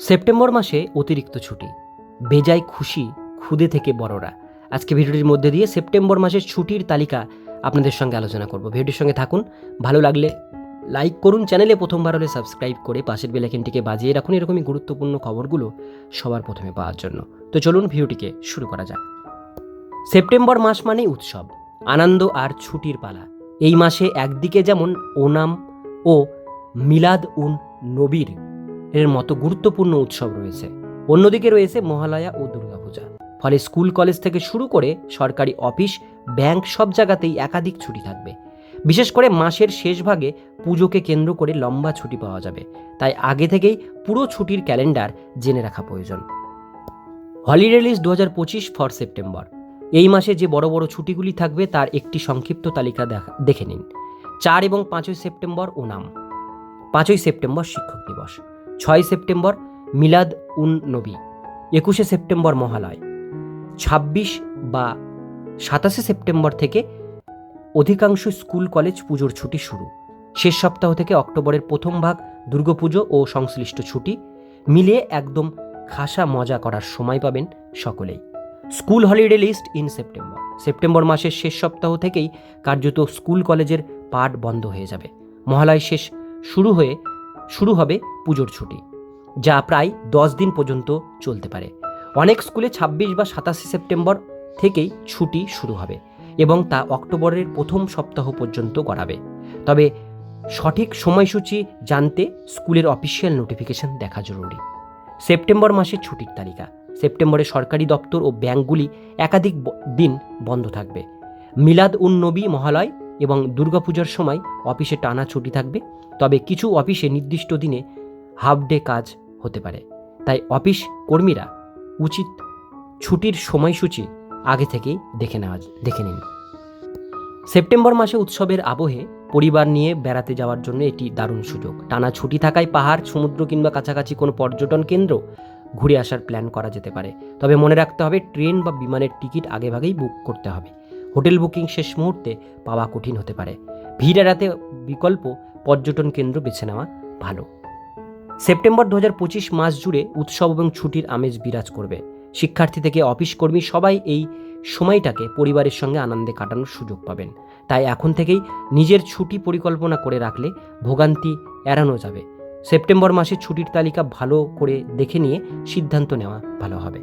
September মাসে অতিরিক্ত ছুটি। বেজায় খুশি খুদে থেকে বড়রা। আজকে ভিডিওটির মধ্যে দিয়ে সেপ্টেম্বর মাসের ছুটির তালিকা আপনাদের সঙ্গে আলোচনা করব। ভিডিওটির সঙ্গে থাকুন। ভালো লাগলে লাইক করুন। চ্যানেলে প্রথমবার হলে সাবস্ক্রাইব করে পাশের বেলাইকেনটিকে বাজিয়ে রাখুন। এরকমই গুরুত্বপূর্ণ খবরগুলো সবার প্রথমে পাওয়ার জন্য। তো চলুন ভিডিওটিকে শুরু করা যাক। সেপ্টেম্বর মাস মানেই উৎসব, আনন্দ আর ছুটির পালা। এই মাসে একদিকে যেমন ওনাম ও মিলাদ উন নবীর এর মতো গুরুত্বপূর্ণ উৎসব রয়েছে। অন্যদিকে রয়েছে মহালয়া ও দুর্গাপূজা। ফলে স্কুল, কলেজ থেকে শুরু করে সরকারি অফিস, ব্যাংক সব জায়গাতেই একাধিক ছুটি থাকবে। বিশেষ করে মাসের শেষ ভাগে পুজোকে কেন্দ্র করে লম্বা ছুটি পাওয়া যাবে। তাই আগে থেকেই পুরো ছুটির ক্যালেন্ডার জেনে রাখা প্রয়োজন। হলিডে লিস্ট দু হাজার পঁচিশ ফর সেপ্টেম্বর। এই মাসে যে বড় বড় ছুটিগুলি থাকবে তার একটি সংক্ষিপ্ত তালিকা দেখা- নিন। চার এবং পাঁচই সেপ্টেম্বর ওনাম। পাঁচই সেপ্টেম্বর শিক্ষক দিবস। ছয় সেপ্টেম্বর মিলাদ উন নবী, একুশে সেপ্টেম্বর মহালয়, ছাব্বিশ বা সাতাশে সেপ্টেম্বর থেকে অধিকাংশ স্কুল কলেজ পুজোর ছুটি শুরু। শেষ সপ্তাহ থেকে অক্টোবরের প্রথম ভাগ দুর্গাপুজো ও সংশ্লিষ্ট ছুটি মিলিয়ে একদম খাসা মজা করার সময় পাবেন সকলেই। School holiday list in September. September মাসের শেষ সপ্তাহ থেকেই কার্যত স্কুল কলেজের পাঠ বন্ধ হয়ে যাবে। মহালয় শেষ শুরু হয়ে শুরু হবে পুজোর ছুটি, যা প্রায় দশ দিন পর্যন্ত চলতে পারে। অনেক স্কুলে ছাব্বিশ বা সাতাশে সেপ্টেম্বর থেকেই ছুটি শুরু হবে এবং তা অক্টোবরের প্রথম সপ্তাহ পর্যন্ত গড়াবে। তবে সঠিক সময়সূচি জানতে স্কুলের অফিসিয়াল নোটিফিকেশন দেখা জরুরি। সেপ্টেম্বর মাসের ছুটির তালিকা, সেপ্টেম্বরে সরকারি দপ্তর ও ব্যাংকগুলি একাধিক দিন বন্ধ থাকবে। মিলাদ উন নবী মহালয় এবং দুর্গাপূজার সময় অফিসে টানা ছুটি থাকবে, তবে কিছু অফিসে নির্দিষ্ট দিনে হাফ ডে কাজ হতে পারে। তাই অফিস কর্মীরা উচিত ছুটির সময়সূচি আগে থেকেই দেখে নেওয়া, দেখে নিন। সেপ্টেম্বর মাসে উৎসবের আবহে পরিবার নিয়ে বেড়াতে যাওয়ার জন্য এটি দারুণ সুযোগ। টানা ছুটি থাকায় পাহাড়, সমুদ্র কিংবা কাছাকাছি কোনো পর্যটন কেন্দ্র ঘুরে আসার প্ল্যান করা যেতে পারে। তবে মনে রাখতে হবে, ট্রেন বা বিমানের টিকিট আগেভাগেই বুক করতে হবে। হোটেল বুকিং শেষ মুহূর্তে পাওয়া কঠিন হতে পারে। ভিড় এড়াতে বিকল্প পর্যটন কেন্দ্র বেছে নেওয়া ভালো। সেপ্টেম্বর দু পঁচিশ মাস জুড়ে উৎসব এবং ছুটির আমেজ বিরাজ করবে। শিক্ষার্থী থেকে অফিস কর্মী সবাই এই সময়টাকে পরিবারের সঙ্গে আনন্দে কাটানোর সুযোগ পাবেন। তাই এখন থেকেই নিজের ছুটি পরিকল্পনা করে রাখলে ভোগান্তি এড়ানো যাবে। সেপ্টেম্বর মাসে ছুটির তালিকা ভালো করে দেখে নিয়ে সিদ্ধান্ত নেওয়া ভালো হবে।